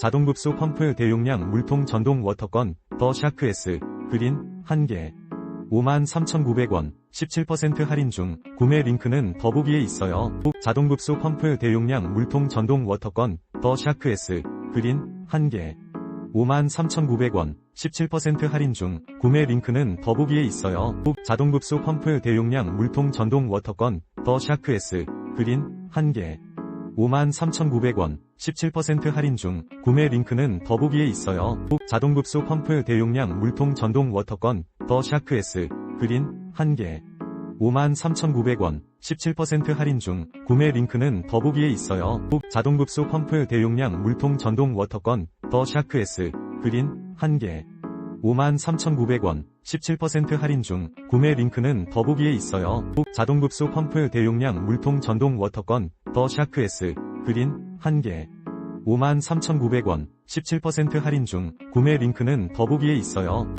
자동급수 펌프 대용량 물통 전동 워터건 더 샤크 S 그린 1개 53,900원 17% 할인 중 구매 링크는 더보기에 있어요. 자동급수 펌프 대용량 물통 전동 워터건 더 샤크 S 그린 1개 53,900원 17% 할인 중 구매 링크는 더보기에 있어요. 자동급수 펌프 대용량 물통 전동 워터건 더 샤크 S 그린 1개 53,900원 17% 할인 중 구매 링크는 더보기에 있어요. 자동급수 펌프 대용량 물통 전동 워터건 더 샤크 S 그린 1개 53,900원 17% 할인 중 구매 링크는 더보기에 있어요. 자동급수 펌프 대용량 물통 전동 워터건 더 샤크 S 그린 1개 53,900원 17% 할인 중 구매 링크는 더보기에 있어요. 자동급수 펌프 대용량 물통 전동 워터건 더 샤크 S 그린 1개 53,900원 17% 할인 중 구매 링크는 더보기에 있어요.